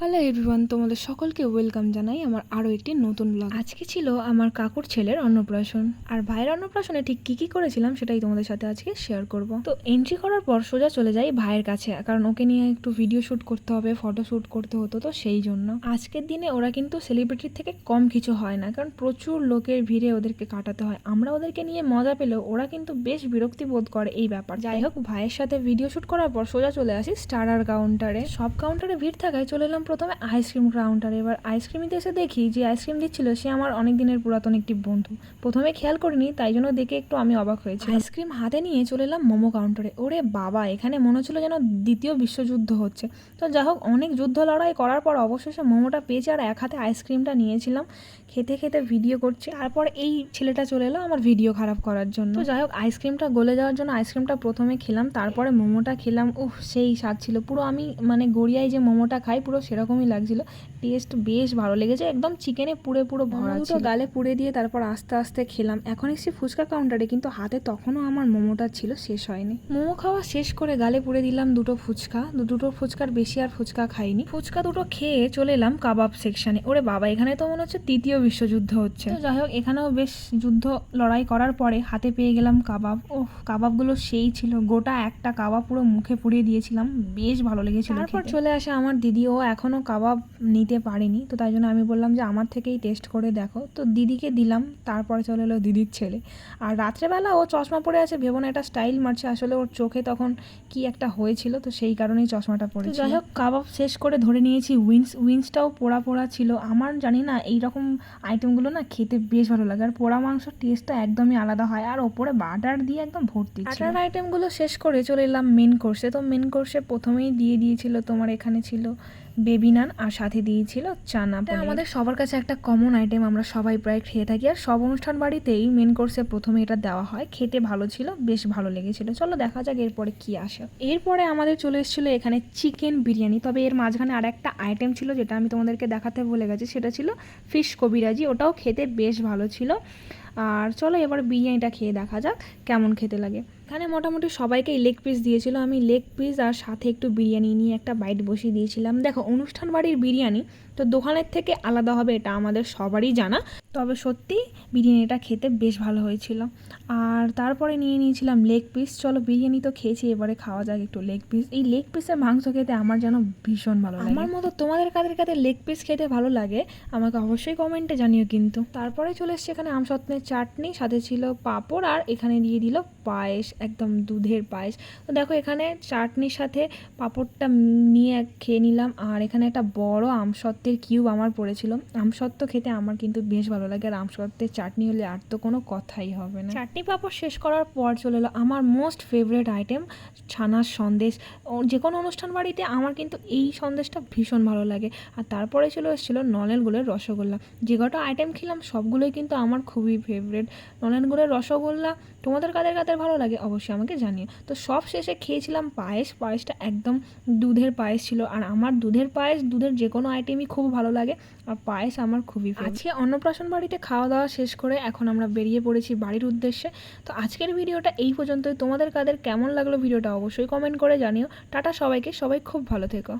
Hello everyone, তোমাদের সকলকে welcome জানাই আমার আরও একটি নতুন ব্লগ আজকে ছিল আমার কাকুর ছেলের অন্নপ্রাশন। আর ভাইয়ের অন্নপ্রাশনে ঠিক কী কী করেছিলাম সেটাই তোমাদের সাথে আজকে শেয়ার করব। তো এন্ট্রি করার পর সোজা চলে যাই ভাইয়ের কাছে, কারণ ওকে নিয়ে একটু ভিডিও শ্যুট করতে হবে ফটো শ্যুট করতে হতো তো সেই জন্য। আজকের দিনে ওরা কিন্তু সেলিব্রিটির থেকে কম কিছু হয় না, কারণ প্রচুর লোকের ভিড়ে ওদেরকে কাটাতে হয়। আমরা ওদেরকে নিয়ে মজা পেলেও ওরা কিন্তু বেশ বিরক্তি বোধ করে এই ব্যাপার। যাই হোক, ভাইয়ের সাথে ভিডিও শ্যুট করার পর সোজা চলে আসি স্টারার কাউন্টারে সব কাউন্টারে ভিড় থাকায় চলে এলাম প্রথমে আইসক্রিম কাউন্টারে এবার আইসক্রিমিতে এসে দেখি যে আইসক্রিম দিচ্ছিল সে আমার অনেক দিনের পুরাতন একটি বন্ধু। প্রথমে খেয়াল করিনি, তাই জন্য দেখে একটু আমি অবাক হয়েছি আইসক্রিম হাতে নিয়ে চলে এলাম মোমো কাউন্টারে। ওরে বাবা, এখানে মনে হচ্ছিল যেন দ্বিতীয় বিশ্বযুদ্ধ হচ্ছে। তো যাই হোক, অনেক যুদ্ধ লড়াই করার পর অবশেষে মোমোটা পেয়েছি আর এক হাতে আইসক্রিমটা নিয়েছিলাম। খেতে খেতে ভিডিও করছি তারপর এই ছেলেটা চলে এলো আমার ভিডিও খারাপ করার জন্য। তো যাই হোক আইসক্রিমটা গলে যাওয়ার জন্য আইসক্রিমটা প্রথমে খেলাম তারপরে মোমোটা খেলাম উহ সেই স্বাদ ছিল। পুরো আমি মানে গড়িয়ায় যে মোমোটা খাই পুরো সেরকমই লাগছিল। টেস্ট বেশ ভালো লেগেছে একদম চিকেনে পুরে পুরো ভরা দুটো গালে পুড়ে দিয়ে তারপর আস্তে আস্তে খেলাম। এখন এসেছি ফুচকা কাউন্টারে কিন্তু হাতে তখনও আমার মোমোটা ছিল শেষ হয়নি। মোমো খাওয়া শেষ করে গালে পুড়ে দিলাম দুটো ফুচকা। দু- দুটো ফুচকার বেশি আর ফুচকা খাইনি। ফুচকা দুটো খেয়ে চলে এলাম কাবাব সেকশানে ওরে বাবা এখানে তো মনে হচ্ছে তৃতীয় বিশ্বযুদ্ধ হচ্ছে। তো যাই হোক এখানেও বেশ যুদ্ধ লড়াই করার পরে হাতে পেয়ে গেলাম কাবাব। ও কাবাবগুলো সেই ছিল। গোটা একটা কাবাব পুরো মুখে পুড়িয়ে দিয়েছিলাম। বেশ ভালো লেগেছিল তারপর চলে আসে আমার দিদি। ও এখনও কাবাব নিতে পারেনি। তো তাই জন্য আমি বললাম যে আমার থেকেই টেস্ট করে দেখো। তো দিদিকে দিলাম। তারপরে চলে এলো দিদির ছেলে। আর রাত্রেবেলা ও চশমা পরে আছে ভেবো না এটা স্টাইল মারছে। আসলে ওর চোখে তখন কি একটা হয়েছিল তো সেই কারণেই চশমাটা পরে যাই হোক কাবাব শেষ করে ধরে নিয়েছি। উইন্স উইন্সটাও পোড়া পোড়া ছিল। আমার জানি না এই রকম আইটেমগুলো না খেতে বেশ ভালো লাগে। আর পোড়া মাংসর টেস্টটা একদমই আলাদা হয়। আর ওপরে বাটার দিয়ে একদম ভর্তি বাটার আইটেমগুলো শেষ করে চলে এলাম মেন কোর্সে তো মেন কোর্সে প্রথমেই দিয়ে দিয়েছিল তোমার এখানে ছিল বেবি নান আর সাথে দিয়েছিল চানা আমাদের সবার কাছে একটা কমন আইটেম আমরা সবাই প্রায় খেয়ে থাকি। আর সব অনুষ্ঠান বাড়িতেই মেন কোর্সে প্রথমে এটা দেওয়া হয়। খেতে ভালো ছিল বেশ ভালো লেগেছিল। চলো দেখা যাক এরপরে কি আসে। এরপরে আমাদের চলে এসেছিল এখানে চিকেন বিরিয়ানি। তবে এর মাঝখানে আর একটা আইটেম ছিল যেটা আমি তোমাদেরকে দেখাতে ভুলে গেছি। সেটা ছিল ফিশ কবিরাজি ওটাও খেতে বেশ ভালো ছিল। আর চলো এবার বিরিয়ানিটা খেয়ে দেখা যাক, কেমন খেতে লাগে। এখানে মোটামুটি সবাইকেই লেগ পিস দিয়েছিল। আমি লেগ পিস আর সাথে একটু বিরিয়ানি নিয়ে একটা বাইট বসিয়ে দিয়েছিলাম। দেখো অনুষ্ঠান বাড়ির বিরিয়ানি তো দোকানের থেকে আলাদা হবে এটা আমাদের সবারই জানা। তবে সত্যি বিরিয়ানিটা খেতে বেশ ভালো হয়েছিল। আর তারপরে নিয়ে নিয়েছিলাম লেগ পিস চলো বিরিয়ানি তো খেয়েছি এবারে খাওয়া যাক একটু লেগ পিস এই লেগ পিসের মাংস খেতে আমার যেন ভীষণ ভালো লাগে। আমার মতো তোমাদের কাদের কাদের লেগ পিস খেতে ভালো লাগে আমাকে অবশ্যই কমেন্টে জানিও কিন্তু। তারপরে চলে এসছে এখানে আমসত্নের চাটনি সাথে ছিল পাঁপড় আর এখানে দিয়ে দিল পায়েস। একদম দুধের পায়েস। তো দেখো এখানে চাটনির সাথে পাঁপড়টা নিয়ে খেয়ে নিলাম। আর এখানে একটা বড় আমসত্ত্বের কিউব আমার পড়েছিল। আমসত্ত্ব খেতে আমার কিন্তু বেশ ভালো লাগে। আর আমসত্ত্বের চাটনি হলে আর তো কোনো কথাই হবে না। চাটনি পাঁপড় শেষ করার পর চলে এলো আমার মোস্ট ফেভারিট আইটেম ছানার সন্দেশ। যে কোনো অনুষ্ঠান বাড়িতে আমার কিন্তু এই সন্দেশটা ভীষণ ভালো লাগে। আর তারপরে চলে এসেছিল নলেন গুলের রসগোল্লা। যে কটা আইটেম খেলাম সবগুলোই কিন্তু আমার খুবই ফেভারিট নলেন গুলের রসগোল্লা তোমাদের কাদের কাদের ভালো লাগে অবশ্যই আমাকে জানিও। তো সব শেষে খেয়েছিলাম পায়েস। পায়েসটা একদম দুধের পায়েস ছিল। আর আমার দুধের পায়েস, দুধের যে কোনো আইটেমই খুব ভালো লাগে। আর পায়েস আমার খুবই আজকে অন্নপ্রাশন বাড়িতে খাওয়া দাওয়া শেষ করে এখন আমরা বেরিয়ে পড়েছি বাড়ির উদ্দেশ্যে। তো আজকের ভিডিওটা এই পর্যন্তই। তোমাদের কাদের কেমন লাগল ভিডিওটা অবশ্যই কমেন্ট করে জানিও। টাটা সবাইকে। সবাই খুব ভালো থেকো।